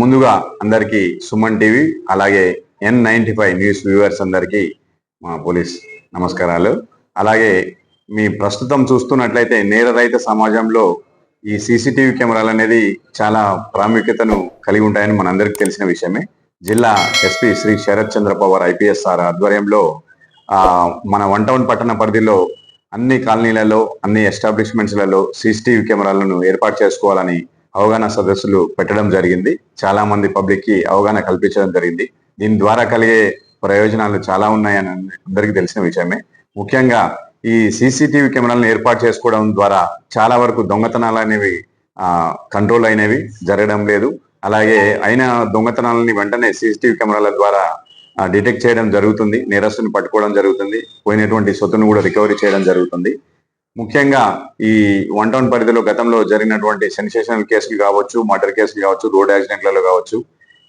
ముందుగా అందరికీ సుమన్ టీవీ అలాగే N ninety five news viewers అందరికీ మా పోలీస్ నమస్కారాలు. అలాగే మీ ప్రస్తుతం చూస్తున్నట్లయితే నేర నేరరహిత సమాజంలో ఈ సీసీటీవీ కెమెరాలు అనేది చాలా ప్రాముఖ్యతను కలిగి ఉంటాయని మనందరికీ తెలిసిన విషయమే. జిల్లా SP Shri Sharath Chandra Pawar IPS sir ఆధ్వర్యంలో మన వన్ టౌన్ పట్టణ పరిధిలో అన్ని కాలనీలలో అన్ని ఎస్టాబ్లిష్మెంట్స్లలో సీసీటీవీ కెమెరాలను ఏర్పాటు చేసుకోవాలని అవగాహన సదస్సులు పెట్టడం జరిగింది. చాలా మంది పబ్లిక్కి అవగాహన కల్పించడం జరిగింది. దీని ద్వారా కలిగే ప్రయోజనాలు చాలా ఉన్నాయని అందరికీ తెలిసిన విషయమే. ముఖ్యంగా ఈ సీసీటీవీ కెమెరాలను ఏర్పాటు చేసుకోవడం ద్వారా చాలా వరకు దొంగతనాలు అనేవి కంట్రోల్ అయినవి జరగడం లేదు. అలాగే అయిన దొంగతనాలని వెంటనే సీసీటీవీ కెమెరాల ద్వారా డిటెక్ట్ చేయడం జరుగుతుంది. నేరస్తుని పట్టుకోవడం జరుగుతుంది. పోయినటువంటి సొత్తును కూడా రికవరీ చేయడం జరుగుతుంది. ముఖ్యంగా ఈ వన్ టౌన్ పరిధిలో గతంలో జరిగినటువంటి సెన్సేషనల్ కేసులు కావచ్చు మర్డర్ కేసులు కావచ్చు రోడ్ యాక్సిడెంట్లలో కావచ్చు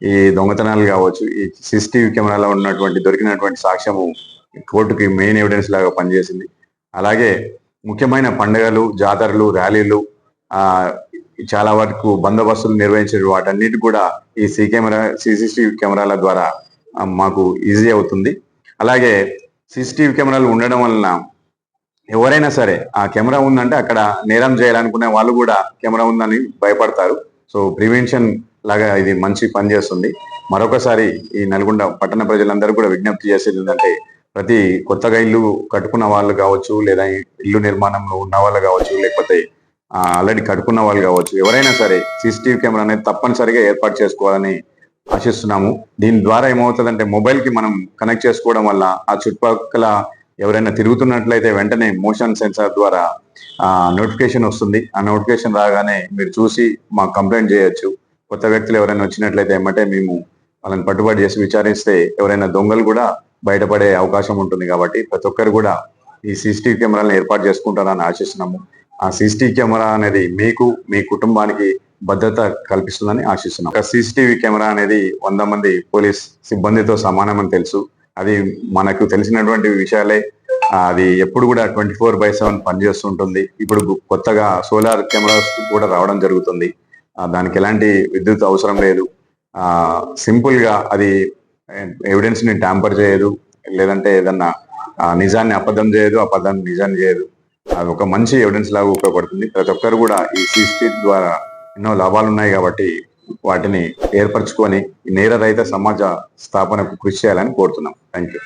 ఈ దొంగతనాలు కావచ్చు ఈ సీసీటీవీ కెమెరాలో ఉన్నటువంటి దొరికినటువంటి సాక్ష్యము కోర్టుకి మెయిన్ ఎవిడెన్స్ లాగా పనిచేసింది. అలాగే ముఖ్యమైన పండుగలు జాతరలు ర్యాలీలు చాలా వరకు బందోబస్తులు నిర్వహించే వాటన్నిటి కూడా ఈ సీ కెమెరా సీసీటీవీ కెమెరాల ద్వారా మాకు ఈజీ అవుతుంది. అలాగే సీసీటీవీ కెమెరాలు ఉండడం వలన ఎవరైనా సరే ఆ కెమెరా ఉందంటే అక్కడ నేరం చేయాలనుకునే వాళ్ళు కూడా కెమెరా ఉందని భయపడతారు. సో ప్రివెన్షన్ లాగా ఇది మంచి పని చేస్తుంది. మరొకసారి ఈ నల్గొండ పట్టణ ప్రజలందరూ కూడా విజ్ఞప్తి చేసేది ఏంటంటే ప్రతి కొత్తగా ఇల్లు కట్టుకున్న వాళ్ళు కావచ్చు లేదా ఇల్లు నిర్మాణంలో ఉన్న వాళ్ళు కావచ్చు లేకపోతే ఆల్రెడీ కట్టుకున్న వాళ్ళు కావచ్చు ఎవరైనా సరే సీసీటీవీ కెమెరా అనేది తప్పనిసరిగా ఏర్పాటు చేసుకోవాలని ఆశిస్తున్నాము. దీని ద్వారా ఏమవుతుందంటే మొబైల్కి మనం కనెక్ట్ చేసుకోవడం వల్ల ఆ చుట్టుపక్కల ఎవరైనా తిరుగుతున్నట్లయితే వెంటనే మోషన్ సెన్సార్ ద్వారా నోటిఫికేషన్ వస్తుంది. ఆ నోటిఫికేషన్ రాగానే మీరు చూసి మాకు కంప్లైంట్ చేయొచ్చు. కొత్త వ్యక్తులు ఎవరైనా వచ్చినట్లయితే ఏమంటే మేము వాళ్ళని పట్టుబడి చేసి విచారిస్తే ఎవరైనా దొంగలు కూడా బయటపడే అవకాశం ఉంటుంది కాబట్టి ప్రతి ఒక్కరు కూడా ఈ సీసీటీవీ కెమెరాలను ఏర్పాటు చేసుకుంటారని ఆశిస్తున్నాము. ఆ సీసీటీవీ కెమెరా అనేది మీకు మీ కుటుంబానికి భద్రత కల్పిస్తుందని ఆశిస్తున్నాం ఒక సీసీటీవీ కెమెరా అనేది వంద మంది పోలీస్ సిబ్బందితో సమానమని తెలుసు. అది మనకు తెలిసినటువంటి విషయాలే. అది ఎప్పుడు కూడా ట్వంటీ ఫోర్ బై సెవెన్ పనిచేస్తుంటుంది. ఇప్పుడు కొత్తగా సోలార్ కెమెరాస్ కూడా రావడం జరుగుతుంది. దానికి ఎలాంటి విద్యుత్ అవసరం లేదు. సింపుల్గా అది ఎవిడెన్స్ని ట్యాంపర్ చేయదు. లేదంటే ఏదన్నా నిజాన్ని అబద్ధం చేయదు అబద్ధాన్ని నిజాన్ని చేయదు. అది ఒక మంచి ఎవిడెన్స్ లాగా ఉపయోగపడుతుంది. ప్రతి ఒక్కరు కూడా ఈ సీసీటీవీ ద్వారా ఎన్నో లాభాలు ఉన్నాయి కాబట్టి వాటిని ఏర్పరచుకొని నేర నేరరహిత సమాజ స్థాపనకు కృషి చేయాలని కోరుతున్నాం. Thank you